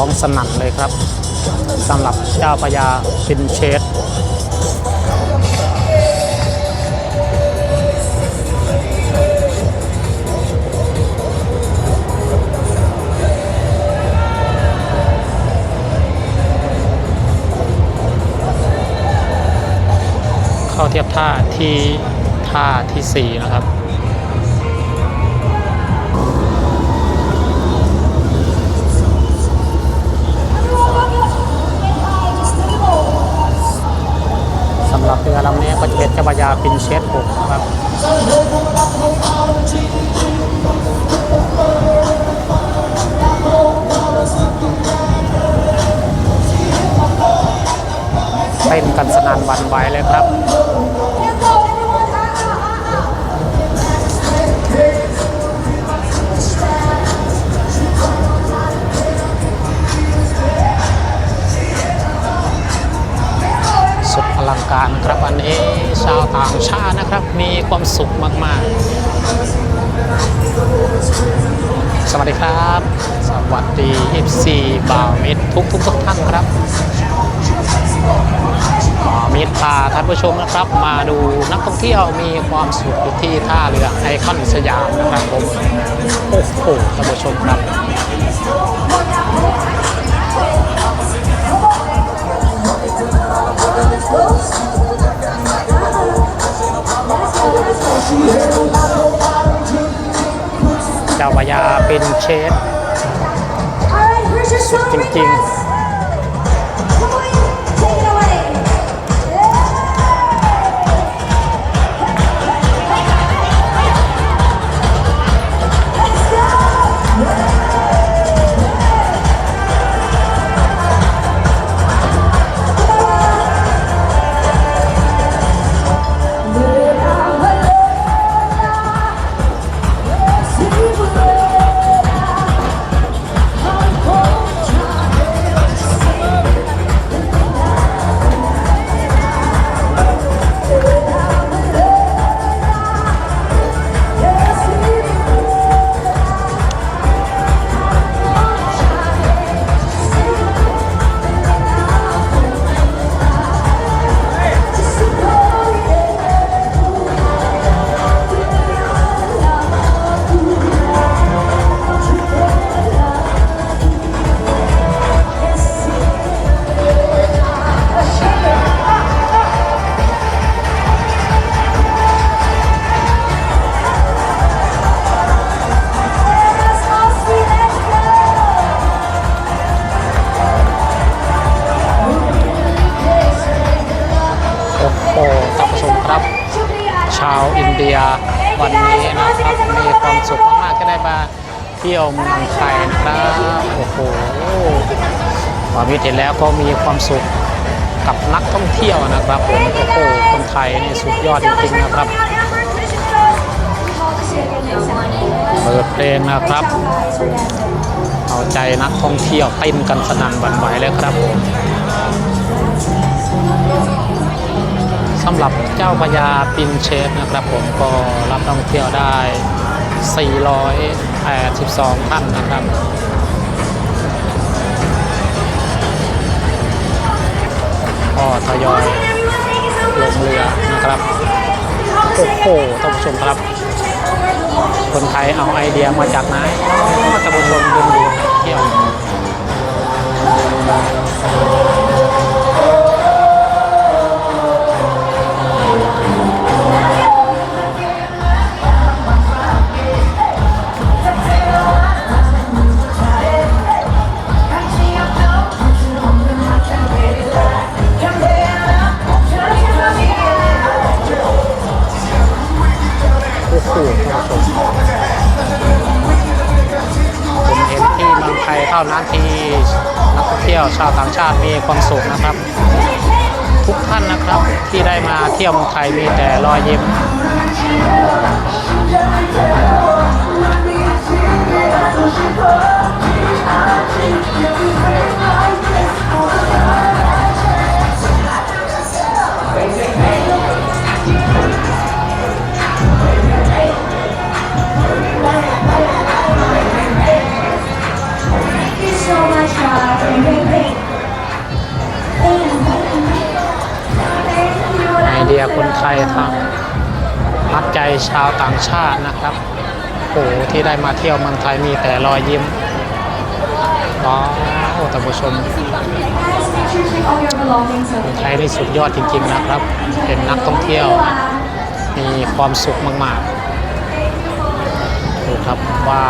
ร้องสนั่นเลยครับสำหรับเจ้าพญาปินเชสเข้าเทียบท่าที่ท่าทีสี่4 นะครับ เชฟผมครับเต้นกันสนานวันไหวเลยครับ การครับวันนี้ชาวต่างชาตินะครับ มีความสุขมาก ๆ สวัสดีครับ สวัสดี FC บ่าวมิตรทุกทุกทุกท่านครับบาวมิตรพาท่านผู้ชมนะครับ มาดูนักท่องเที่ยวมีความสุขที่ท่าเรือไอคอนสยามนะครับผมโอ้โหท่านผู้ชมครับ ยาเป็นเชฟ Alright, here's your song จ right ริง there. เดียวันนี้นะครับมีความสุขมากๆที่ได้มาเที่ยวเมืองไทยนะครับโอ้โหความคิดเห็นแล้วก็มีความสุขกับนักท่องเที่ยวนะครับผมโอ้โหคนไทยนี่สุดยอดจริงๆนะครับเปิดเพลงนะครับ เอาใจนักท่องเที่ยวเต้นกันสนั่นหวั่นไหวเลยครับผมำหรับเจ้าพญาปินเชฟนะครับผมก็รับท่องเที่ยวได้ 482 ท่านนะครับก็ทยอยลงเรือนะครับ โอ้โหท่านผู้ชมครับ คนไทยเอาไอเดียมาจากไหนอ๋อท่านผู้ชมดูดูเที่ยว ครับผมผมเห็นที่เมืองไทยเท่านั้นที่นักท่องเที่ยวชาวต่างชาติมีความสุขนะครับ ทุกท่านนะครับที่ได้มาเที่ยวเมืองไทยมีแต่รอยยิ้ม เดียคนไทยทำมัดใจชาวต่างชาตินะครับโอ้โหที่ได้มาเที่ยวเมืองไทยมีแต่รอยยิ้มว้าวท่านผู้ชมเมืองไทยนี่สุดยอดจริงๆนะครับ เป็นนักท่องเที่ยว มีความสุขมากๆดูครับไหว้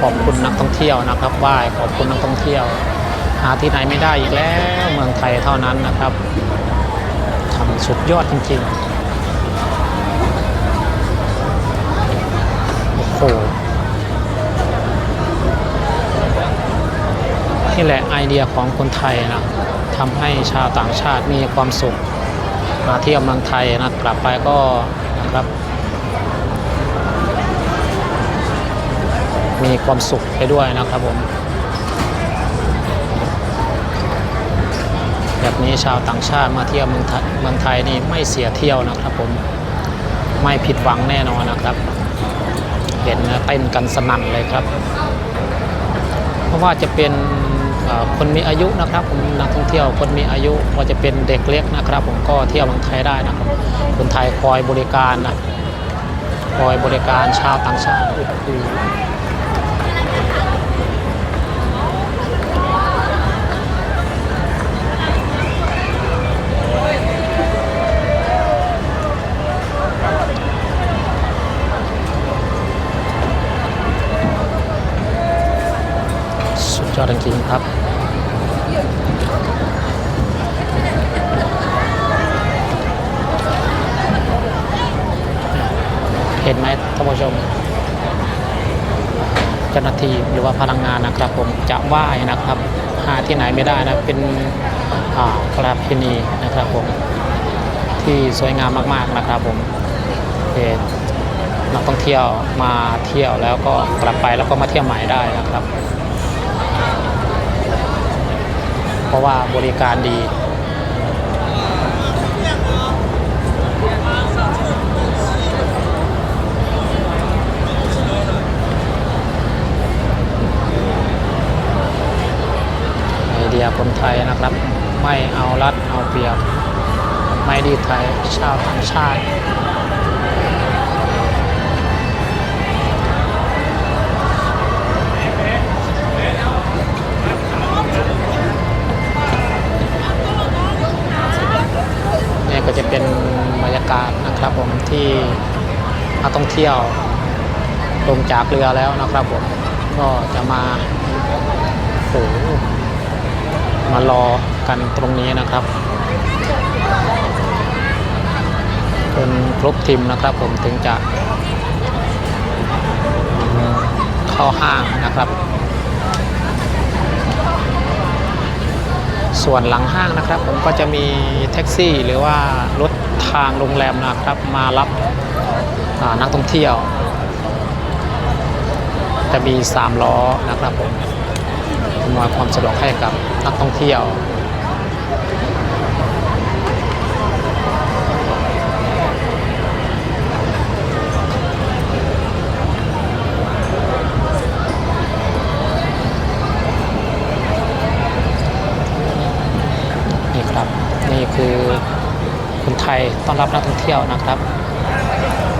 ขอบคุณนักท่องเที่ยวนะครับไหว้ขอบคุณนักท่องเที่ยว หาที่ไหนไม่ได้อีกแล้ว เมืองไทยเท่านั้นนะครับ สุดยอดจริงๆ โอ้โห นี่แหละไอเดียของคนไทยนะทำให้ชาวต่างชาติมีความสุข มาเที่ยวเมืองไทยนะกลับไปก็นะครับ มีความสุขไปด้วยนะครับผม นี้ชาวต่างชาติมาเที่ยวเมืองไทยเมืองไทยนี่ไม่เสียเที่ยวนะครับผมไม่ผิดหวังแน่นอนนะครับ เห็นเต้นกันสนั่นเลยครับ เพราะว่าจะเป็นคนมีอายุนะครับผมนักท่องเที่ยวคนมีอายุว่าจะเป็นเด็กเล็กนะครับ ผมก็เที่ยวเมืองไทยได้นะครับคนไทยคอยบริการนะคอยบริการชาวต่างชาติ โอ้โหสุดยอดจริงครับเห็นไหมท่านผู้ชมเจ้าหน้าที่หรือว่าพลังงานนะครับ ผมจะไหว้นะครับ หาที่ไหนไม่ได้นะเป็นอาประเพณีนะครับผมที่สวยงามมากๆนะครับผมเอ่อนักท่องเที่ยวมาเที่ยวแล้วก็กลับไปแล้วก็มาเที่ยวใหม่ได้นะครับ เพ ราะว่าบริการดี ไอเดียคนไทยนะครับ ไม่เอารัดเอาเปรียบ ไม่ดีไทยชาวต่างชาติ จะเป็นบรรยากาศนะครับผมที่นักท่องเที่ยวลงจากเรือแล้วนะครับผมก็จะมาโอ้โหมารอกันตรงนี้นะครับจนครบทีมนะครับผมถึงจะเข้าห้างนะครับ ส่วนหลังห้างนะครับ ผมก็จะมีแท็กซี่ หรือว่ารถทางโรงแรมนะครับ มารับนักท่องเที่ยว จะมี 3 ล้อนะครับผมอำนวยความสะดวกให้กับนักท่องเที่ยว ไทยต้อนรับนักท่องเที่ยวนะครับ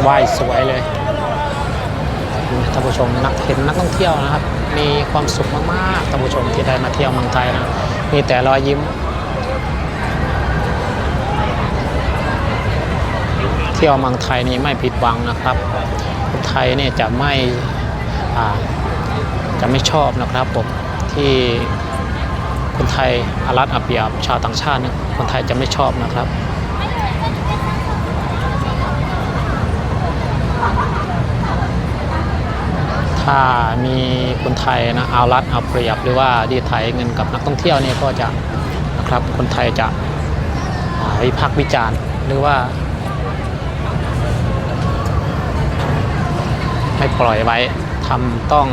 ไหว้สวยเลยท่านผู้ชมนักเห็นนักท่องเที่ยวนะครับ มีความสุขมากๆท่านผู้ชมที่ได้มาเที่ยวเมืองไทยนะมีแต่รอยยิ้ม เที่ยวเมืองไทยนี่ไม่ผิดหวังนะครับคนไทยเนี่ยจะไม่จะไม่ชอบนะครับผมที่คนไทยอารัดอาเปียบชาวต่างชาติ คนไทยจะไม่ชอบนะครับ ถ้ามีคนไทยนะเอารัดเอาเปรียบหรือว่าดีไถเงินกับนักท่องเที่ยวเนี่ยก็จะนะครับคนไทยจะวิพากษ์วิจารณ์หรือว่า ไม่ปล่อยไว้ทำต้อง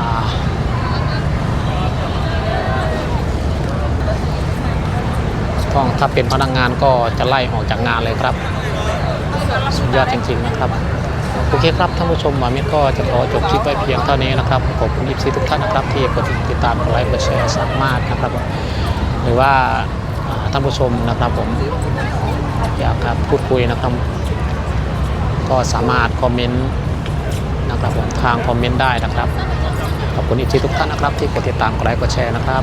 อต้องถ้าเป็นพนักงงานก็จะไล่ออกจากงานเลยครับ สุดยอดจริง ๆ นะครับโอเคครับท่านผู้ชมหมามิก็จะขอจบคลิปไว้เพียงเท่านี้นะครับขอบคุณยิปซีทุกท่านนะครับที่กดติดตามกดไลค์กดแชร์สามารถนะครับ หรือว่าอ่าท่านผู้ชมนะครับผมอยากครับพูดคุยนะครับ ก็สามารถคอมเมนต์นะครับผมทางคอมเมนต์ได้นะครับขอบคุณอีกทีทุกท่านนะครับที่กดติดตามกดไลค์กดแชร์นะครับ